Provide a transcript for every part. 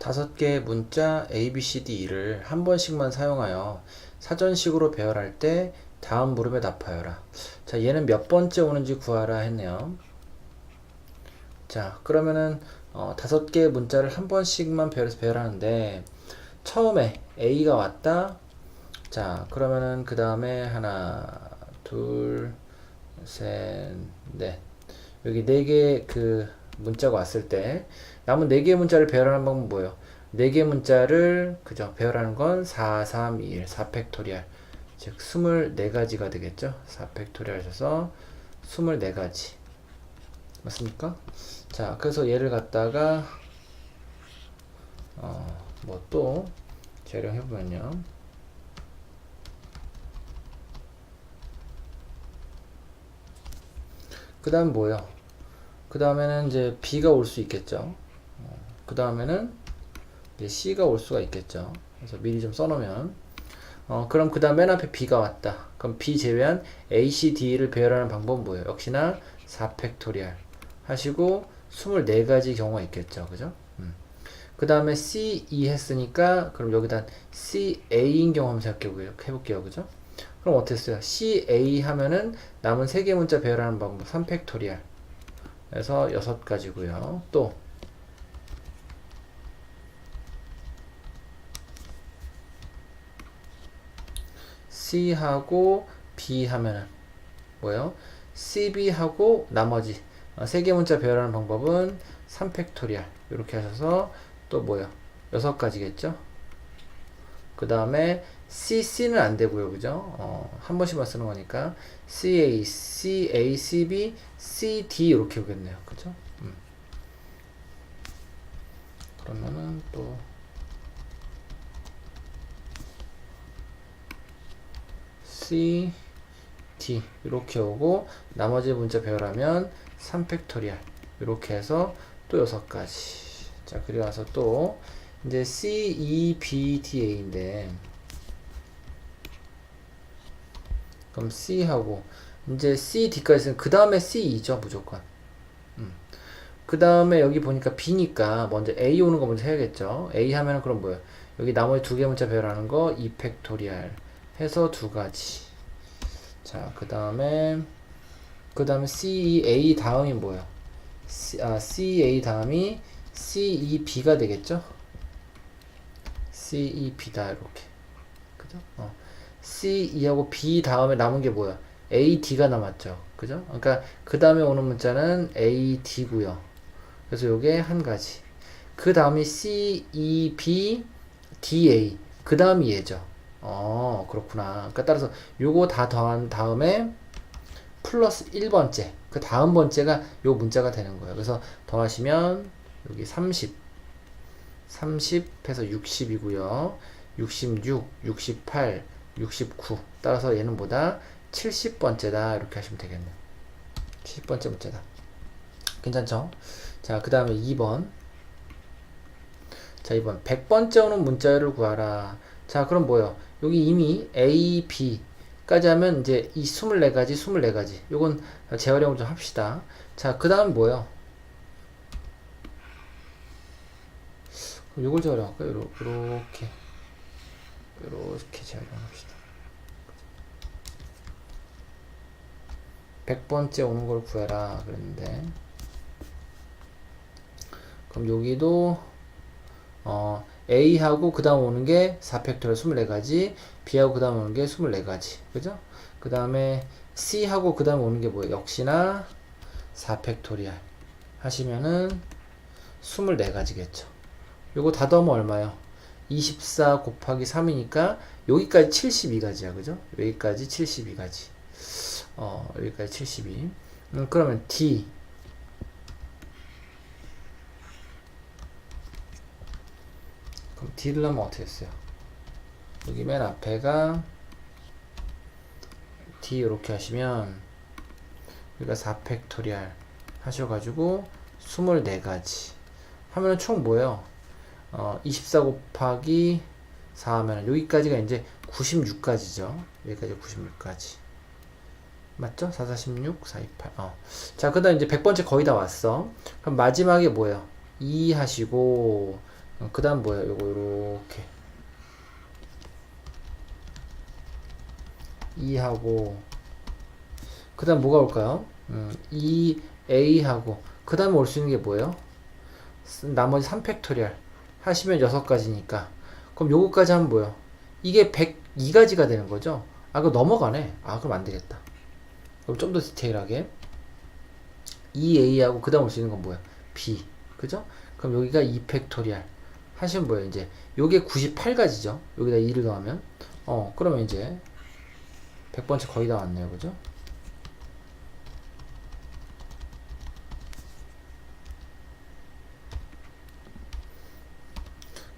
다섯 개의 문자 A, B, C, D를 한 번씩만 사용하여 사전식으로 배열할 때 다음 물음에 답하여라. 자, 얘는 몇 번째 오는지 구하라 했네요. 자, 그러면은 어, 다섯 개의 문자를 한 번씩만 배열해서 배열하는데 처음에 A가 왔다. 자, 그러면은 그 다음에 하나, 둘, 셋, 넷. 여기 네 개의 그 문자가 왔을 때 남은 네 개의 문자를 배열하는 방법은 뭐예요? 네 개의 문자를 그죠? 배열하는 건 4, 3, 2, 1, 4팩토리얼. 즉 24가지가 되겠죠? 4팩토리얼 하셔서 24가지. 맞습니까? 자, 그래서 얘를 갖다가 어, 뭐 또 재령해 보면요. 그 다음 뭐요? 그 다음에는 이제 B가 올 수 있겠죠. 그 다음에는 C가 올 수가 있겠죠. 그래서 미리 좀 써놓으면. 어, 그럼 그 다음 맨 앞에 B가 왔다. 그럼 B 제외한 A, C, D를 배열하는 방법은 뭐예요? 역시나 4팩토리얼 하시고 24가지 경우가 있겠죠. 그죠? 음. 그 다음에 C, E 했으니까 그럼 여기다 C, A인 경우 한번 생각해 볼게요. 그죠? 그럼 어땠어요? C, A 하면은 남은 3개 문자 배열하는 방법 3팩토리얼 그래서 6가지고요. 또 C하고 B 하면은 뭐예요? CB하고 나머지 어, 세개 문자 배열하는 방법은 3팩토리얼 이렇게 하셔서 또 뭐예요? 여섯 가지겠죠? 그 다음에 CC는 안 되고요, 그죠? 어, 한 번씩만 쓰는 거니까 CA, CA, CB, CD 이렇게 오겠네요, 그죠? 음. 그러면은 또 C, D 이렇게 오고 나머지 문자 배열하면 3팩토리얼 이렇게 해서 또 6가지 자 그리고 나서 또 이제 C, E, B, D, A인데 그럼 C하고 이제 C, D까지 있으면 그 다음에 C이죠 무조건 음. 그 다음에 여기 보니까 B니까 먼저 A 오는 거 먼저 해야겠죠 A 하면은 그럼 뭐예요 여기 나머지 두 개 문자 배열하는 거 2팩토리얼 해서 두 가지. 자, 그 다음에, 그 다음에 CEA 다음이 뭐야? C, 아, CA 다음이 CEB가 되겠죠? CEB다, 이렇게. 그죠? 어. CE하고 B 다음에 남은 게 뭐야? AD가 남았죠. 그죠? 그러니까, 그 다음에 오는 문자는 AD고요 그래서 요게 한 가지. 그 다음이 CEB, DA. 그 다음이 얘죠. 어, 그렇구나. 그러니까 따라서 요거 다 더한 다음에 플러스 1번째. 그 다음 번째가 요 문자가 되는 거예요. 그래서 더하시면 여기 30. 30 해서 60이고요. 66, 68, 69. 따라서 얘는 보다 70번째다. 이렇게 하시면 되겠네요. 70번째 문자다. 괜찮죠? 자, 그 다음에 2번. 자, 2번. 100번째 오는 문자를 구하라. 자, 그럼 뭐요? 여기 이미 A, B까지 하면 이제 이 24가지, 24가지. 요건 재활용을 좀 합시다. 자, 그 다음 뭐예요? 그럼 요걸 재활용할까요? 요렇게. 요렇게 재활용합시다. 100번째 오는 걸 구해라. 그랬는데. 그럼 여기도, 어, A하고 그 다음 오는 게 4팩토리얼 24가지, B하고 그 다음 오는 게 24가지. 그죠? 그 다음에 C하고 그 다음 오는 게 뭐예요? 역시나 4팩토리얼. 하시면은 24가지겠죠. 요거 다 더하면 얼마요? 24 곱하기 3이니까 여기까지 72가지야. 그죠? 여기까지 72가지. 어, 여기까지 72. 음, 그러면 D 그럼 D를 하면 어떻게 했어요? 여기 맨 앞에가 D 이렇게 하시면 여기가 4팩토리얼 하셔가지고 24가지 하면은 총 뭐예요? 어, 24 곱하기 4 하면 여기까지가 이제 96가지죠. 여기까지 96가지. 맞죠? 4, 4, 16, 4, 2, 8. 어. 자, 그 다음 이제 100번째 거의 다 왔어. 그럼 마지막에 뭐예요? 2 하시고, 어, 그 다음 뭐야 요거 요렇게 2 하고 그 다음 뭐가 올까요? 음, 2a하고 그 다음에 올 수 있는 게 뭐예요? 쓰- 나머지 3팩토리얼 하시면 6가지니까 그럼 요거까지 하면 뭐예요? 이게 102가지가 되는 거죠? 아 그거 넘어가네 아 그럼 안 되겠다 그럼 좀 더 디테일하게 2a하고 그 다음 올 수 있는 건 뭐야? b 그죠? 그럼 여기가 2팩토리얼 하시면 뭐예요? 이제 요게 98가지죠 여기다 2를 더하면 어 그러면 이제 100번째 거의 다 왔네요 그죠?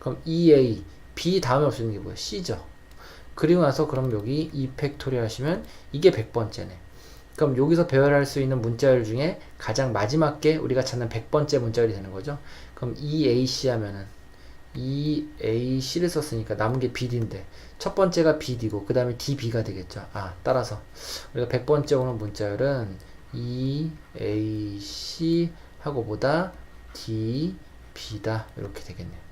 그럼 2a, b 다음에 있는 게 뭐예요? c죠. 그리고 나서 그럼 여기 2 팩토리얼 하시면 이게 100번째네. 그럼 여기서 배열할 수 있는 문자열 중에 가장 마지막 게 우리가 찾는 100번째 문자열이 되는 거죠. 그럼 2ac 하면은 2ac를 썼으니까 남은 게 bd인데 첫 번째가 bd고 그 다음에 db가 되겠죠. 아 따라서 우리가 100번째 오는 문자열은 2ac 하고 보다 db다 이렇게 되겠네요.